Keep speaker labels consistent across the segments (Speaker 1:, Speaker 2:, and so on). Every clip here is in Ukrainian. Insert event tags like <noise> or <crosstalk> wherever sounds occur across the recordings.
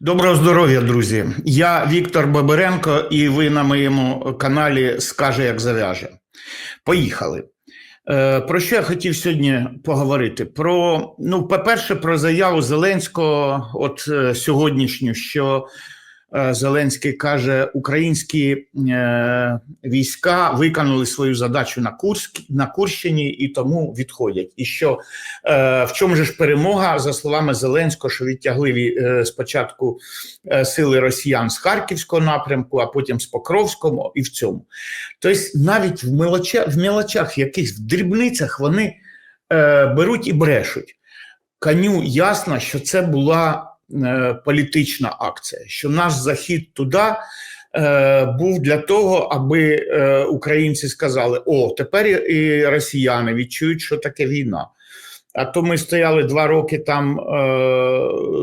Speaker 1: Доброго здоров'я, друзі! Я Віктор Бабиренко, і ви на моєму каналі Скаже, як зав'яже. Поїхали. Е, Про що я хотів сьогодні поговорити? Про, ну, по-перше, про заяву Зеленського, от е, сьогоднішню, що Зеленський каже, українські е, війська виконали свою задачу на Курськ, на Курщині і тому відходять. І що е, в чому ж перемога, за словами Зеленського, що відтягли е, спочатку е, сили росіян з Харківського напрямку, а потім з Покровського, і в цьому. Тобто, навіть в мелочах, в мелочах, якихось в дрібницях вони е, беруть і брешуть. Коню ясно, що це була е, політична акція, що наш захід туди е, був для того, аби е, українці сказали: о, тепер і- росіяни відчують, що таке війна. А то ми стояли два роки там е,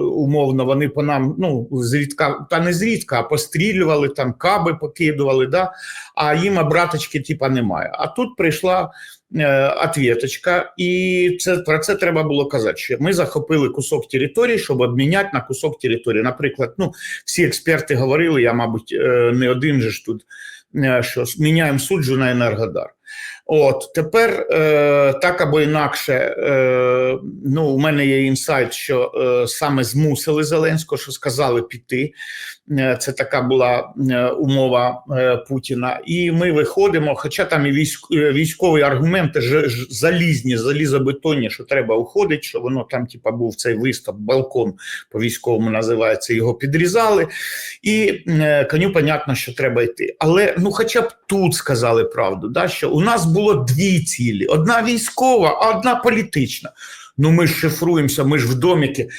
Speaker 1: умовно, вони по нам, ну, зрідка, та не зрідка, а пострілювали, там каби покидували, да? а їм обраточки типа немає. А тут прийшла е, ответочка, і це, про це треба було казати, що ми захопили кусок території, щоб обміняти на кусок території. Наприклад, ну, всі експерти говорили, я, мабуть, е, не один же ж тут, е, що міняємо суджу на Енергодар. От тепер е, так або інакше, е, ну у мене є інсайт, що е, саме змусили Зеленського, що сказали піти. Е, це така була е, умова е, Путіна. І ми виходимо. Хоча там і військ, е, військові аргументи ж, ж залізні, залізобетонні, що треба уходити, що воно там, типа, був цей виступ, балкон по військовому називається. Його підрізали, і е, коню понятно, що треба йти. Але ну, хоча б тут сказали правду, да, що у нас було дві цілі: одна військова, а одна політична. Ну, ми ж шифруємося, ми ж в доміки.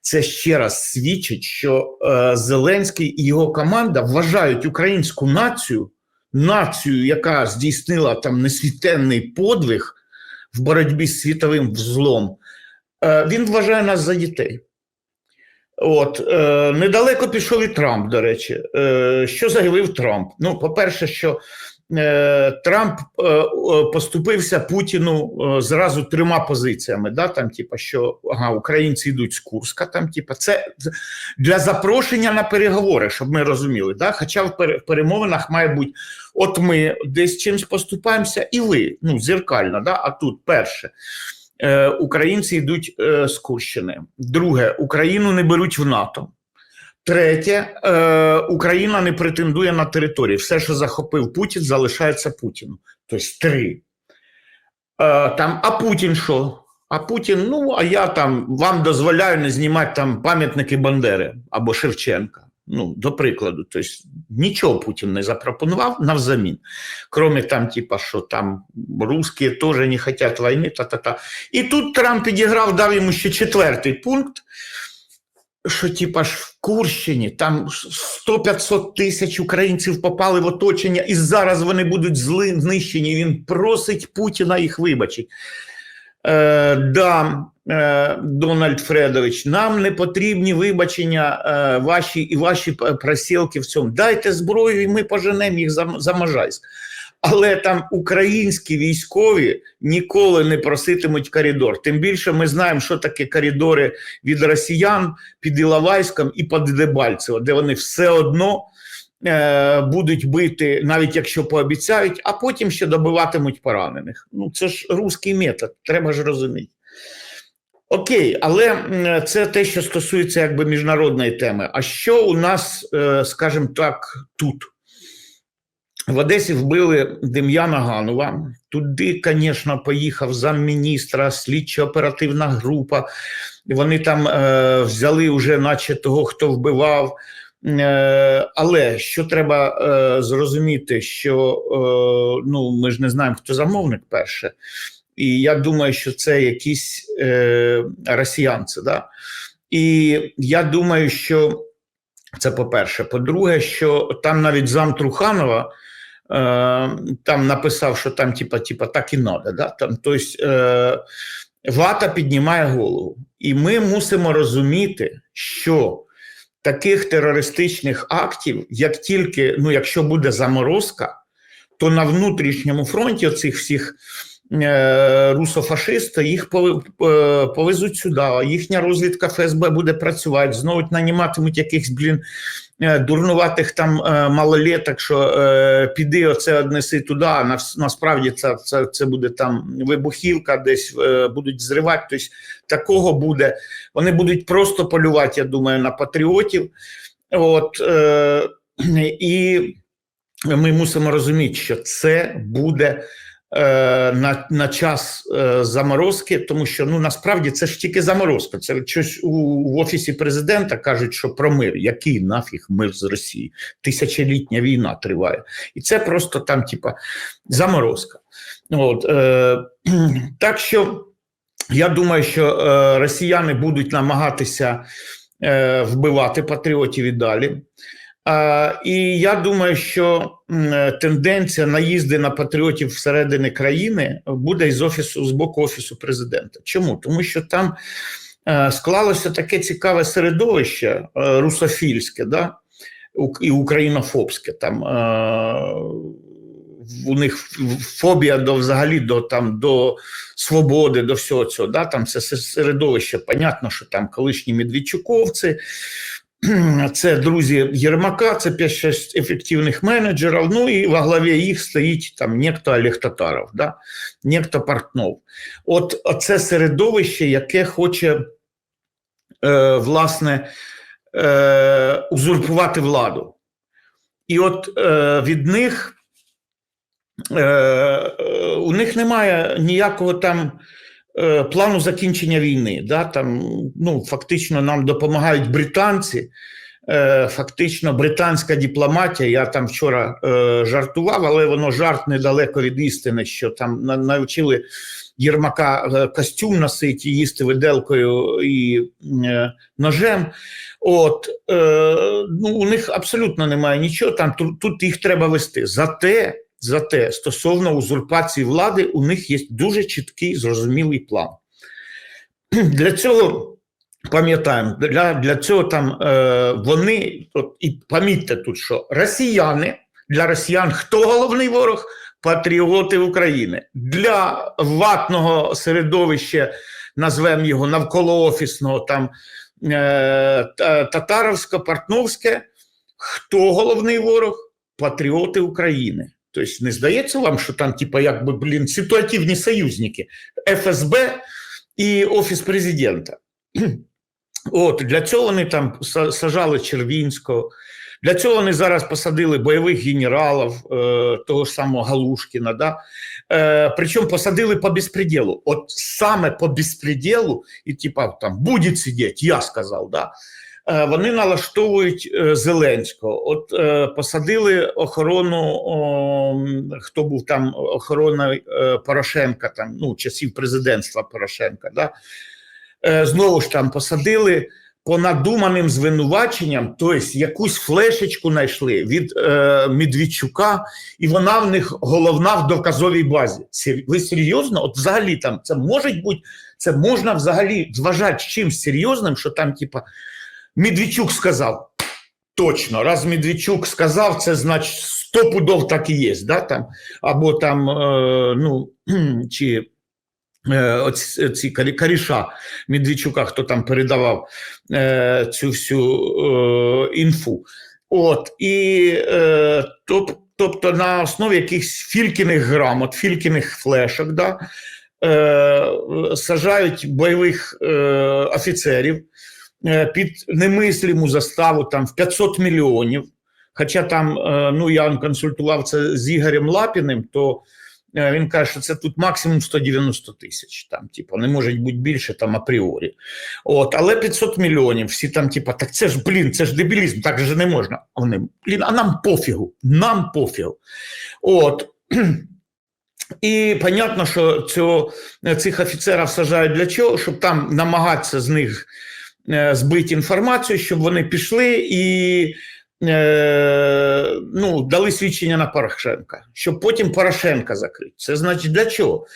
Speaker 1: Це ще раз свідчить, що е, Зеленський і його команда вважають українську націю, націю, яка здійснила там несвітенний подвиг в боротьбі з світовим злом. Е, він вважає нас за дітей. От е, недалеко пішов і Трамп, до речі. Е, що заявив Трамп? Ну, по-перше, що Трамп е, е, поступився Путіну е, зразу трьома позиціями. Да? Там, типа, що ага, українці йдуть з Курська, там, типа, це для запрошення на переговори, щоб ми розуміли. Да? Хоча в пере- перемовинах має бути: от ми десь чимось поступаємося, і ви ну, зеркально. Да? А тут перше. Е, українці йдуть е, з Курщини. Друге, Україну не беруть в НАТО. Третє, е, Україна не претендує на території. Все, що захопив Путін, залишається Путіну. Тобто три. Е, там, а Путін що? А Путін, ну, а я там вам дозволяю не знімати там пам'ятники Бандери або Шевченка. Ну, до прикладу, тобто нічого Путін не запропонував навзамін. Кроме там, типа, що там русські теж не хочуть війни, та-та-та. І тут Трамп підіграв, дав йому ще четвертий пункт, що типа ж в Курщині там 100-500 тисяч українців попали в оточення, і зараз вони будуть зли, знищені. Він просить Путіна їх вибачити. Е, да, е, Дональд Фредович, нам не потрібні вибачення е, ваші і ваші просілки в цьому. Дайте зброю, і ми поженемо їх за, за Можайськ. Але там українські військові ніколи не проситимуть коридор. Тим більше ми знаємо, що таке коридори від росіян під Іловайськом і під Дебальцево, де вони все одно е, будуть бити, навіть якщо пообіцяють, а потім ще добиватимуть поранених. Ну це ж руський метод, треба ж розуміти. Окей, але це те, що стосується якби міжнародної теми. А що у нас, е, скажімо так, тут? В Одесі вбили Дем'яна Ганова. Туди, звісно, поїхав замміністра, слідчо-оперативна група. Вони там е, взяли вже, наче того, хто вбивав. Е, але що треба е, зрозуміти, що е, ну, ми ж не знаємо, хто замовник перше. І я думаю, що це якісь е, росіянці. Да? І я думаю, що це по-перше. По-друге, що там навіть зам Труханова там написав, що там, типа, типа так і надо. Да? Там, тобто, е, вата піднімає голову. І ми мусимо розуміти, що таких терористичних актів, як тільки, ну, якщо буде заморозка, то на внутрішньому фронті оцих всіх е, русофашисти, їх е, повезуть сюди. Їхня розвідка ФСБ буде працювати, знову наніматимуть якихось, блін, е, дурнуватих там е, малолеток, що е, піди оце однеси туди, а насправді це, це, це буде там вибухівка, десь е, будуть зривати. Тобто такого буде. Вони будуть просто полювати, я думаю, на патріотів. От, е, і ми мусимо розуміти, що це буде е, на, на час е, заморозки, тому що ну насправді це ж тільки заморозка. Це щось у, в офісі президента кажуть, що про мир. Який нафіг мир з Росії? Тисячолітня війна триває, і це просто там, типа, заморозка. От, е, <clears throat> так що я думаю, що е, росіяни будуть намагатися е, вбивати патріотів і далі. І я думаю, що е, тенденція наїзди на патріотів всередини країни буде із офісу з боку офісу президента. Чому? Тому що там е, склалося таке цікаве середовище е, русофільське, да? і українофобське. Там у них фобія до взагалі до там до свободи, до всього цього. Да? Там це середовище. Понятно, що там колишні медведчуковці. <clears throat> Це друзі Єрмака, це 5-6 ефективних менеджерів. Ну і во главі їх стоїть там некто Олег Татаров, да? некто Портнов. От це середовище, яке хоче е, власне е, узурпувати владу. І от е, від них е, е, у них немає ніякого там плану закінчення війни. Да? Там, ну, фактично нам допомагають британці. Е, Фактично, британська дипломатія. Я там вчора е, жартував, але воно жарт недалеко від істини, що там на- навчили Єрмака е, костюм носити, їсти виделкою і е, ножем. От е, ну, у них абсолютно немає нічого. Там тут їх треба вести. Зате, зате стосовно узурпації влади, у них є дуже чіткий зрозумілий план. <clears throat> Для цього пам'ятаємо, для, для цього там е, вони от, і помітьте тут, що росіяни для росіян хто головний ворог? Патріоти України для ватного середовища, назвемо його навколоофісного там е, татаровсько портновське Хто головний ворог? Патріоти України. Тобто, не здається вам, що там, типа, якби, блін, ситуативні союзники ФСБ і Офіс президента. <clears throat> От для цього вони там сажали Червінського. Для цього вони зараз посадили бойових генералів, е, того ж самого Галушкіна. Да? Е, причому посадили по безпреділу. От саме по безпреділу, і типа там буде сидіти, я сказав. Да? Е, вони налаштовують е, Зеленського. От е, посадили охорону, хто був там охороною е, Порошенка, там, ну, часів президентства Порошенка. Да? Знову ж там посадили по надуманим звинуваченням, тобто якусь флешечку знайшли від е, Медведчука, і вона в них головна в доказовій базі. Ви серйозно? От взагалі там це може бути, це можна взагалі зважати чимось серйозним, що там, типа, Медведчук сказав. Точно, раз Медведчук сказав, це значить сто пудов так і є, да, там, або там, е, ну, <clears throat> чи е, оці, ці каріша Медведчука, хто там передавав е, цю всю е, інфу. От, і е, тоб, тобто на основі якихось фількіних грамот, фількіних флешок, да, е, сажають бойових е, офіцерів під немислиму заставу там в 500 мільйонів. Хоча там, е, ну я консультував це з Ігорем Лапіним, то е, він каже, що це тут максимум 190 тисяч. Там, типу, не може бути більше там апріорі. От, але 500 мільйонів. Всі там, типу, так це ж блін, це ж дебілізм, так же не можна. Вони, блін, а нам пофігу, нам пофігу. От. І понятно, що цього, цих офіцерів сажають для чого? Щоб там намагатися з них е, збити інформацію, щоб вони пішли і е, ну, дали свідчення на Порошенка, щоб потім Порошенка закрити. Це значить для чого?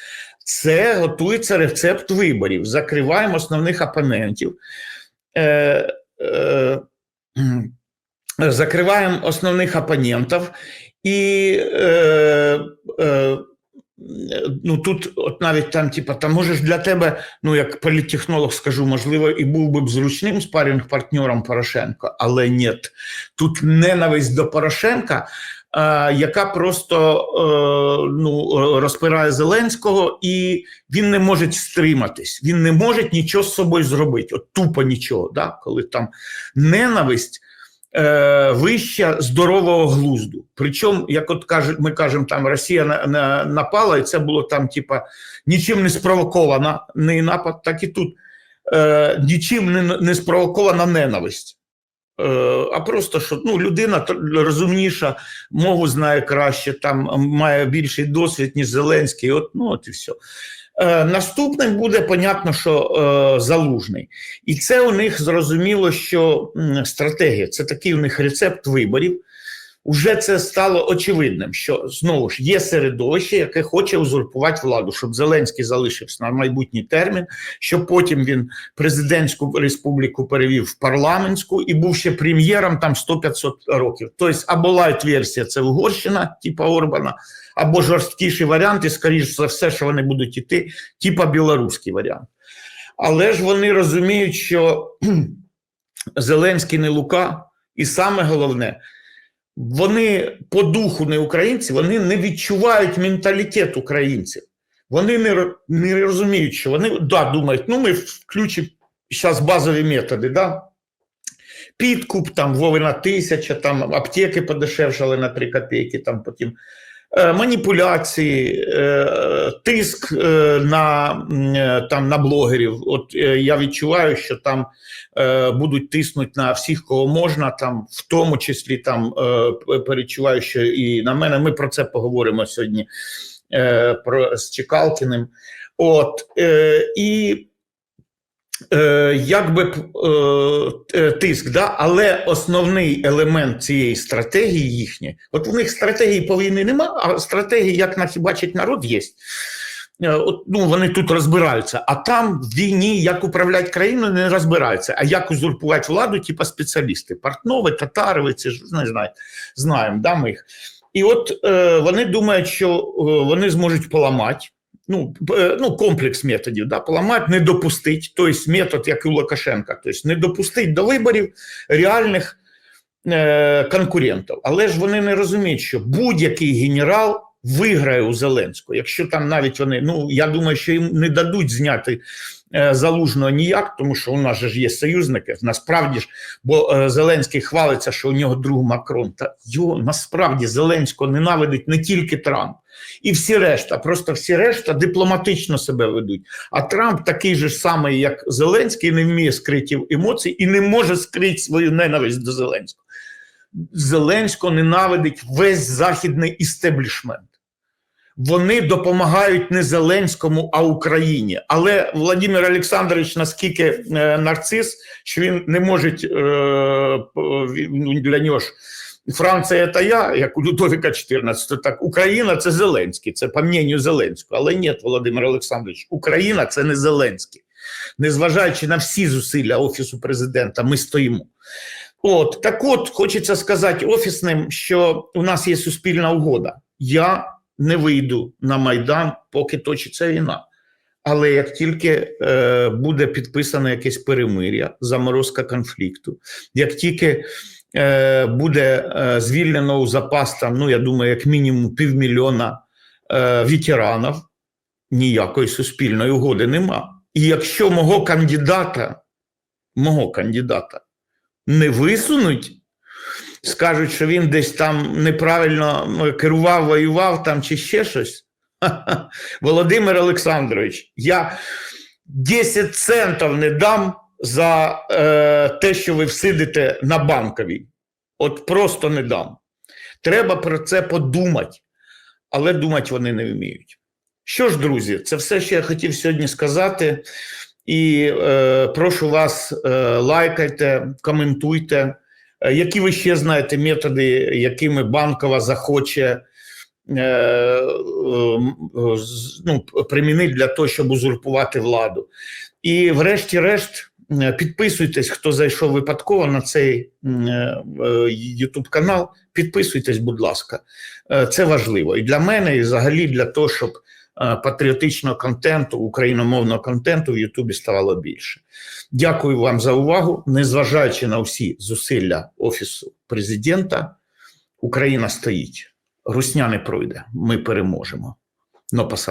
Speaker 1: Це готується рецепт виборів. Закриваємо основних опонентів. Е, закриваємо основних опонентів і е, е, ну тут, от навіть там, типа, там можеш для тебе, ну як політтехнолог скажу, можливо, і був би б зручним спарінг партнером Порошенка, але ні. Тут ненависть до Порошенка, яка просто е, ну, розпирає Зеленського, і він не може стриматись, він не може нічого з собою зробити. От тупо нічого, да? коли там ненависть е, вища здорового глузду. Причому, як от каже, ми кажемо, там Росія на, на, напала, і це було там, типа, нічим не спровокована не напад, так і тут е, нічим не, не спровокована ненависть. Е, а просто що ну, людина розумніша, мову знає краще, там має більший досвід, ніж Зеленський. От, ну, от і все. Е, наступним буде, понятно, що е, залужний. І це у них зрозуміло, що стратегія це такий у них рецепт виборів. Уже це стало очевидним, що знову ж є середовище, яке хоче узурпувати владу, щоб Зеленський залишився на майбутній термін, щоб потім він президентську республіку перевів в парламентську і був ще прем'єром там 100-500 років. Тобто, або лайт-версія це Угорщина, типа Орбана, або жорсткіший варіант, і скоріш за все, що вони будуть іти, типа білоруський варіант. Але ж вони розуміють, що <clears throat> Зеленський не Лука, і саме головне, вони по духу не українці, вони не відчувають менталітет українців. Вони не, не розуміють, що вони да, думають, ну ми включимо зараз базові методи, да? підкуп, там Вовина тисяча, там аптеки подешевшали на 3 копійки, там потім маніпуляції, е, тиск е, на, е, там, на блогерів. От е, я відчуваю, що там е, будуть тиснути на всіх, кого можна, там, в тому числі там е, перечуваю, що і на мене. Ми про це поговоримо сьогодні е, про, з Чекалкіним. От, е, е, якби е, е, тиск, да? але основний елемент цієї стратегії їхньої, от у них стратегії по війни нема, а стратегії, як нас бачить народ, є. Е, От, ну, вони тут розбираються, а там в війні як управляти країною не розбираються, а як узурпувати владу, типа спеціалісти. Портнови, татарови, це ж не знаю, знаємо, да, ми їх. І от е, вони думають, що е, вони зможуть поламати. Ну, е, ну, комплекс методів, да, поламати, не допустить, тобто метод, як і у Лукашенка, тобто не допустить до виборів реальних е, конкурентів. Але ж вони не розуміють, що будь-який генерал виграє у Зеленського. Якщо там навіть вони, ну я думаю, що їм не дадуть зняти е, залужного ніяк, тому що у нас же ж є союзники. Насправді ж, бо е, Зеленський хвалиться, що у нього друг Макрон. Та його насправді Зеленського ненавидить не тільки Трамп. І всі решта, просто всі решта дипломатично себе ведуть. А Трамп такий же самий, як Зеленський, не вміє скриті емоцій і не може скрити свою ненависть до Зеленського. Зеленського ненавидить весь західний істеблішмент. Вони допомагають не Зеленському, а Україні. Але Владимир Олександрович наскільки е, нарцис, що він не може е, ну, для нього ж Франція це я, як у Людовіка 14, так Україна це Зеленський, це по мненню Зеленського. Але ні, Володимир Олександрович, Україна це не Зеленський. Незважаючи на всі зусилля Офісу президента, ми стоїмо. От так от хочеться сказати офісним, що у нас є суспільна угода. Я не вийду на Майдан, поки точиться війна. Але як тільки е, буде підписано якесь перемир'я, заморозка конфлікту, як тільки е, буде е, звільнено у запас, там, ну я думаю, як мінімум півмільйона е, ветеранів, ніякої суспільної угоди нема. І якщо мого кандидата, мого кандидата не висунуть, скажуть, що він десь там неправильно ну, керував, воював там чи ще щось. <laughs> Володимир Олександрович, я 10 центів не дам за е, те, що ви всидите на банковій. От просто не дам. Треба про це подумати, але думати вони не вміють. Що ж, друзі, це все, що я хотів сьогодні сказати. І е, прошу вас, е, лайкайте, коментуйте, е, які ви ще знаєте методи, якими банкова захоче е, е, з- ну, примінити для того, щоб узурпувати владу. І, врешті-решт, Е, Підписуйтесь, хто зайшов випадково на цей YouTube канал. Підписуйтесь, будь ласка. Е, Це важливо і для мене, і взагалі для того, щоб е, патріотичного контенту, україномовного контенту в Ютубі ставало більше. Дякую вам за увагу. Незважаючи на всі зусилля Офісу президента, Україна стоїть. Русня не пройде. Ми переможемо. Но